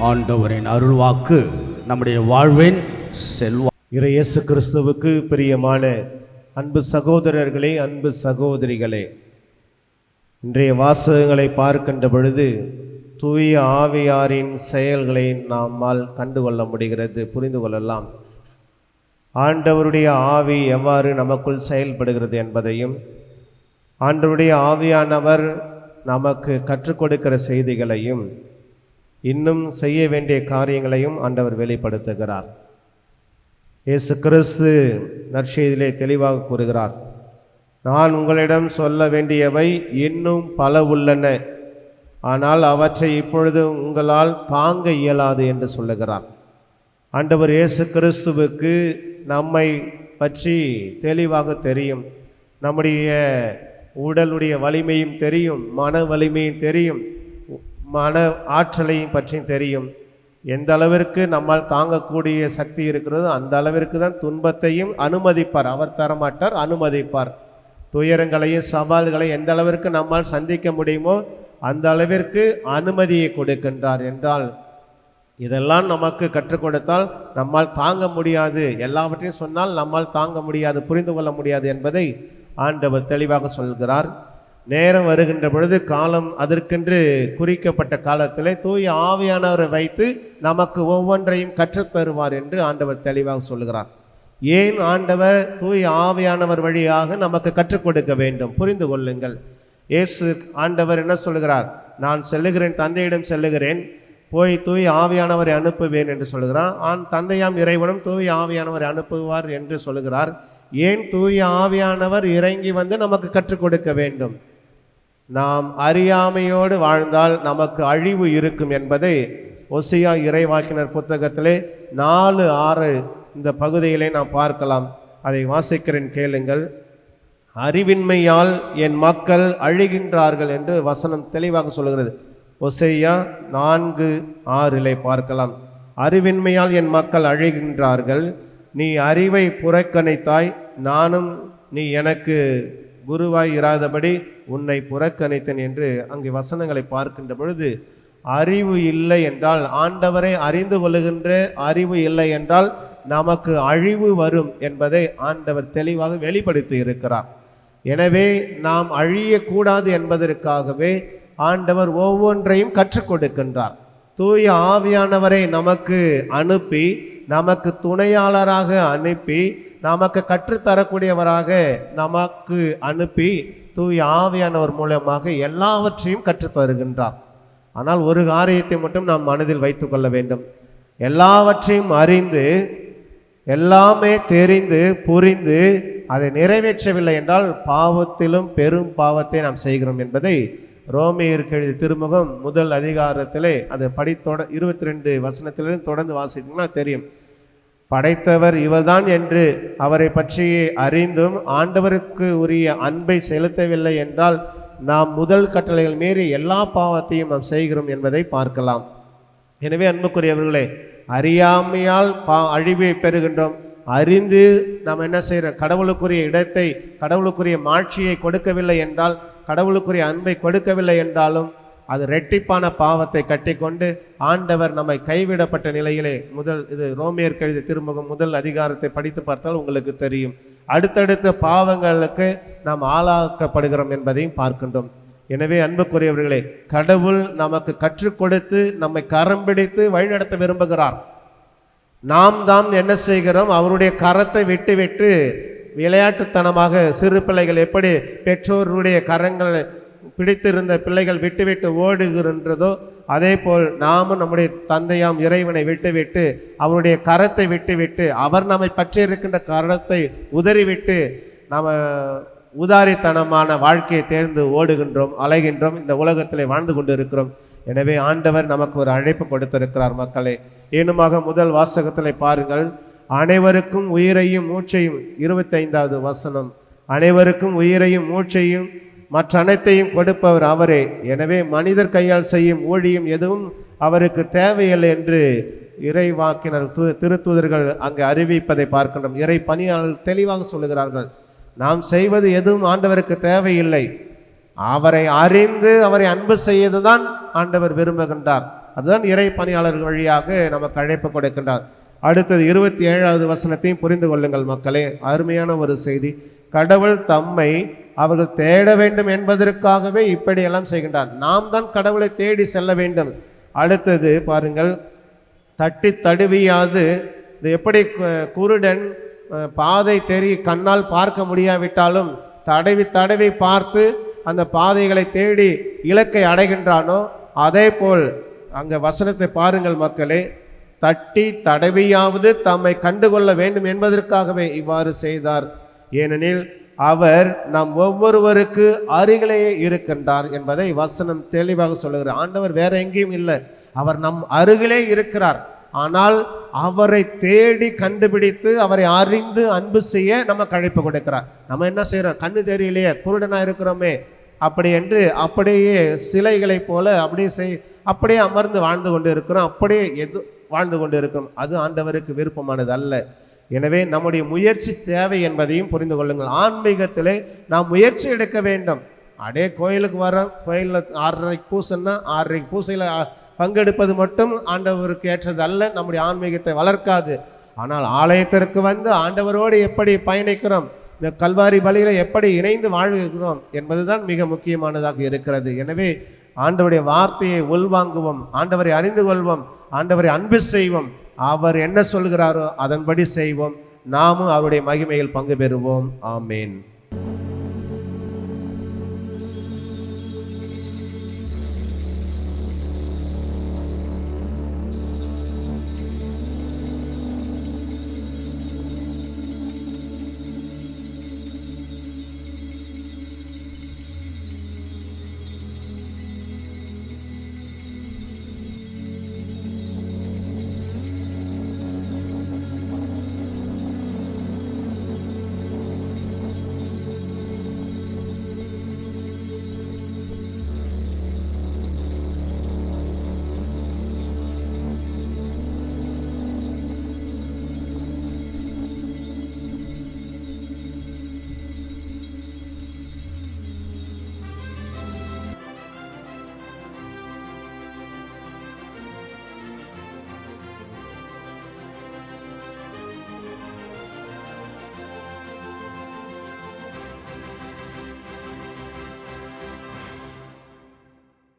ஆண்டவரின் அருள்வாக்கு நம்முடைய வாழ்வின் செல்வா இறையேசு கிறிஸ்துவுக்கு பிரியமான அன்பு சகோதரர்களே அன்பு சகோதரிகளே இன்றைய வாசகங்களை பார்க்கின்ற பொழுது தூய ஆவியாரின் செயல்களை நம்மால் கண்டுகொள்ள முடிகிறது புரிந்து கொள்ளலாம். ஆண்டவருடைய ஆவி எவ்வாறு நமக்குள் செயல்படுகிறது என்பதையும் ஆண்டவருடைய ஆவியானவர் நமக்கு கற்றுக் கொடுக்கிற செய்திகளையும் இன்னும் செய்ய வேண்டிய காரியங்களையும் ஆண்டவர் வெளிப்படுத்துகிறார். இயேசு கிறிஸ்து நற்செய்தியிலே தெளிவாக கூறுகிறார் நான் உங்களிடம் சொல்ல வேண்டியவை இன்னும் பல உள்ளன. ஆனால் அவற்றை இப்பொழுது உங்களால் தாங்க இயலாது என்று சொல்லுகிறார். ஆண்டவர் இயேசு கிறிஸ்துவுக்கு நம்மை பற்றி தெளிவாக தெரியும். நம்முடைய உடலுடைய வலிமையும் தெரியும் மன வலிமையும் தெரியும். மன ஆற்றலையும் பற்றியும் தெரியும். எந்த அளவிற்கு நம்மால் தாங்கக்கூடிய சக்தி இருக்கிறதோ அந்த அளவிற்கு தான் துன்பத்தையும் அனுமதிப்பார். அவர் தரமாட்டார் அனுமதிப்பார். துயரங்களையும் சவால்களையும் எந்த அளவிற்கு நம்மால் சந்திக்க முடியுமோ அந்த அளவிற்கு அனுமதியை கொடுக்கின்றார் என்றால் இதெல்லாம் நமக்கு கற்றுக் கொடுத்தால் நம்மால் தாங்க முடியாது. எல்லாவற்றையும் சொன்னால் நம்மால் தாங்க முடியாது புரிந்து கொள்ள முடியாது என்பதை ஆண்டவர் தெளிவாக சொல்கிறார். நேரம் வருகின்ற பொழுது காலம் அதற்கென்று குறிக்கப்பட்ட காலத்தில் தூய ஆவியானவரை வைத்து நமக்கு ஒவ்வொன்றையும் கற்றுத்தருவார் என்று ஆண்டவர் தெளிவாக சொல்கிறார் ஏன் ஆண்டவர் தூய ஆவியானவர் வழியாக நமக்கு கற்றுக் கொடுக்க வேண்டும்? புரிந்து கொள்ளுங்கள். இயேசு ஆண்டவர் என்ன சொல்கிறார் நான் செல்லுகிறேன் தந்தையிடம் செல்லுகிறேன் போய் தூய் ஆவியானவரை அனுப்புவேன் என்று சொல்கிறார் ஆண் தந்தையாம் இறைவனும் தூய் ஆவியானவரை அனுப்புவார் என்று சொல்கிறார் ஏன் தூய ஆவியானவர் இறங்கி வந்து நமக்கு கற்றுக் கொடுக்க வேண்டும்? நாம் அறியாமையோடு வாழ்ந்தால் நமக்கு அழிவு இருக்கும் என்பதை ஒசியா இறைவாக்கினர் புத்தகத்திலே நாலு ஆறு இந்த பகுதியிலே நாம் பார்க்கலாம். அதை வாசிக்கிறேன் கேளுங்கள். அறிவின்மையால் என் மக்கள் அழிகின்றார்கள் என்று வசனம் தெளிவாக சொல்கிறது ஒசையா நான்கு ஆறிலே பார்க்கலாம். அறிவின்மையால் என் மக்கள் அழிகின்றார்கள். நீ அறிவை புறக்கணித்தாய். நானும் நீ எனக்கு குருவாய் இராதபடி உன்னை புறக்கணித்தேன் என்று அங்கே வசனங்களை பார்க்கின்ற பொழுது அறிவு இல்லை என்றால் ஆண்டவரை அறிந்து கொள்ளுகின்ற அறிவு இல்லை என்றால் நமக்கு அழிவு வரும் என்பதை ஆண்டவர் தெளிவாக வெளிப்படுத்தி இருக்கிறார். எனவே நாம் அழியக்கூடாது என்பதற்காகவே ஆண்டவர் ஒவ்வொன்றையும் கற்றுக் கொடுக்கின்றார். தூய ஆவியானவரை நமக்கு அனுப்பி நமக்கு துணையாளராக அனுப்பி நமக்கு கற்றுத்தரக்கூடியவராக நமக்கு அனுப்பி தூய் ஆவியானவர் மூலமாக எல்லாவற்றையும் கற்றுத் தருகின்றார் ஆனால் ஒரு காரியத்தை மட்டும் நாம் மனதில் வைத்துக்கொள்ள வேண்டும். எல்லாவற்றையும் அறிந்து எல்லாமே தெரிந்து புரிந்து அதை நிறைவேற்றவில்லை என்றால் பாவத்திலும் பெரும் பாவத்தை நாம் செய்கிறோம் என்பதை ரோமியருக்கு எழுதிய திருமுகம் முதல் அதிகாரத்திலே அது படித்தொட இருபத்தி ரெண்டு வசனத்திலிருந்து தொடர்ந்து வாசித்தீங்கன்னா தெரியும். படைத்தவர் இவர்தான் என்று அவரை பற்றி அறிந்தும் ஆண்டவருக்கு உரிய அன்பை செலுத்தவில்லை என்றால் நாம் முதல் கட்டளைகள் மீறி எல்லா பாவத்தையும் நாம் செய்கிறோம் என்பதை பார்க்கலாம். எனவே அன்புக்குரியவர்களே அறியாமையால் பா அழிவை பெறுகின்றோம். அறிந்து நாம் என்ன செய்கிறோம்? கடவுளுக்குரிய இடத்தை கடவுளுக்குரிய மாட்சியை கொடுக்கவில்லை என்றால் கடவுளுக்குரிய அன்பை கொடுக்கவில்லை என்றாலும் அது ரெட்டிப்பான பாவத்தை கட்டிக்கொண்டு ஆண்டவர் நம்மை கைவிடப்பட்ட நிலையிலே முதல் இது ரோமியர் கழுதி திருமுகம் முதல் அதிகாரத்தை படித்து பார்த்தால் உங்களுக்கு தெரியும். அடுத்தடுத்த பாவங்களுக்கு நாம் ஆளாக்கப்படுகிறோம் என்பதையும் பார்க்கின்றோம். எனவே அன்புக்குரியவர்களே கடவுள் நமக்கு கற்றுக் கொடுத்து நம்மை கரம் பிடித்து வழிநடத்த விரும்புகிறார். நாம் தான் என்ன செய்கிறோம்? அவருடைய கரத்தை விட்டு விட்டு விளையாட்டுத்தனமாக சிறு பிள்ளைகள் எப்படி பெற்றோருடைய கரங்களை பிடித்திருந்த பிள்ளைகள் விட்டுவிட்டு ஓடுகின்றதோ அதே போல் நாமும் நம்முடைய தந்தையாம் இறைவனை விட்டுவிட்டு அவருடைய கரத்தை விட்டுவிட்டு அவர் நம்மை பற்றி இருக்கின்ற கரத்தை உதறிவிட்டு நாம் உதாரித்தனமான வாழ்க்கையை தேர்ந்து ஓடுகின்றோம் அலைகின்றோம் இந்த உலகத்தில் வாழ்ந்து கொண்டு இருக்கிறோம் எனவே ஆண்டவர் நமக்கு ஒரு அழைப்பு கொடுத்திருக்கிறார் மக்களே. ஏனுமாக முதல் வாசகத்தில் பாருங்கள். அனைவருக்கும் உயிரையும் மூச்சையும் இருபத்தைந்தாவது வசனம். அனைவருக்கும் உயிரையும் மூச்சையும் மற்ற அனைத்தையும் கொடுப்பவர் அவரே. எனவே மனிதர் கையால் செய்யும் ஊழியம் எதுவும் அவருக்கு தேவையில்லை என்று இறைவாக்கினர் து திருத்துதர்கள் அங்கு அறிவிப்பதை பார்க்கின்றோம். இறை பணியாளர்கள் தெளிவாக சொல்லுகிறார்கள். நாம் செய்வது எதுவும் ஆண்டவருக்கு தேவையில்லை. அவரை அறிந்து அவரை அன்பு செய்வதுதான் ஆண்டவர் விரும்புகின்றார். அதுதான் இறை பணியாளர்கள் வழியாக நமக்கு அழைப்பு கொடுக்கின்றார். அடுத்தது இருபத்தி ஏழாவது வசனத்தையும் புரிந்து கொள்ளுங்கள் மக்களே. அருமையான ஒரு செய்தி. கடவுள் தம்மை அவர்கள் தேட வேண்டும் என்பதற்காகவே இப்படியெல்லாம் செய்கின்றார். நாம் தான் கடவுளை தேடி செல்ல வேண்டும். அடுத்தது பாருங்கள் தட்டி தடுவியாது. இது எப்படி கு- குருடன் பாதை தெரி கண்ணால் பார்க்க முடியாவிட்டாலும் தடவி தடவி பார்த்து அந்த பாதைகளை தேடி இலக்கை அடைகின்றானோ அதே போல் அங்கே வசனத்தை பாருங்கள் மக்களே தட்டி தடவியாவது தம்மை கண்டுகொள்ள வேண்டும் என்பதற்காகவே இவ்வாறு செய்தார். ஏனெனில் அவர் நம் ஒவ்வொருவருக்கு அருகிலேயே இருக்கின்றார் என்பதை வசனம் தெளிவாக சொல்லுகிறார் ஆண்டவர் வேற எங்கேயும் இல்லை. அவர் நம் அருகிலே இருக்கிறார். ஆனால் அவரை தேடி கண்டுபிடித்து அவரை அறிந்து அன்பு செய்ய நம்ம கழிப்பு கொடுக்கிறார். நம்ம என்ன செய்கிறோம் கண்ணு தெரியலையே குருடனா இருக்கிறோமே அப்படி என்று அப்படியே சிலைகளைப் போல அப்படியே செய் அப்படியே அமர்ந்து வாழ்ந்து கொண்டு இருக்கிறோம் அப்படியே எது வாழ்ந்து கொண்டு இருக்கிறோம் அது ஆண்டவருக்கு விருப்பமானது அல்ல. எனவே நம்முடைய முயற்சி தேவை என்பதையும் புரிந்து கொள்ளுங்கள். ஆன்மீகத்திலே நாம் முயற்சி எடுக்க வேண்டும். அடே கோயிலுக்கு வரோம் கோயிலில் ஆறரைக்கு பூசைன்னா ஆறரைக்கு பூசையில் பங்கெடுப்பது மட்டும் ஆண்டவருக்கு ஏற்றது அல்ல நம்முடைய ஆன்மீகத்தை வளர்க்காது. ஆனால் ஆலயத்திற்கு வந்து ஆண்டவரோடு எப்படி பயணிக்கிறோம்? இந்த கல்வாரி பலியில் எப்படி இணைந்து வாழ்கிறோம்? என்பதுதான் மிக முக்கியமானதாக இருக்கிறது. எனவே ஆண்டவருடைய வார்த்தையை உள்வாங்குவோம் ஆண்டவரை அறிந்து கொள்வோம் ஆண்டவரை அன்பு செய்வோம். அவர் என்ன சொல்கிறாரோ அதன்படி செய்வோம். நாமும் அவருடைய மகிமையில் பங்கு பெறுவோம். ஆமேன்.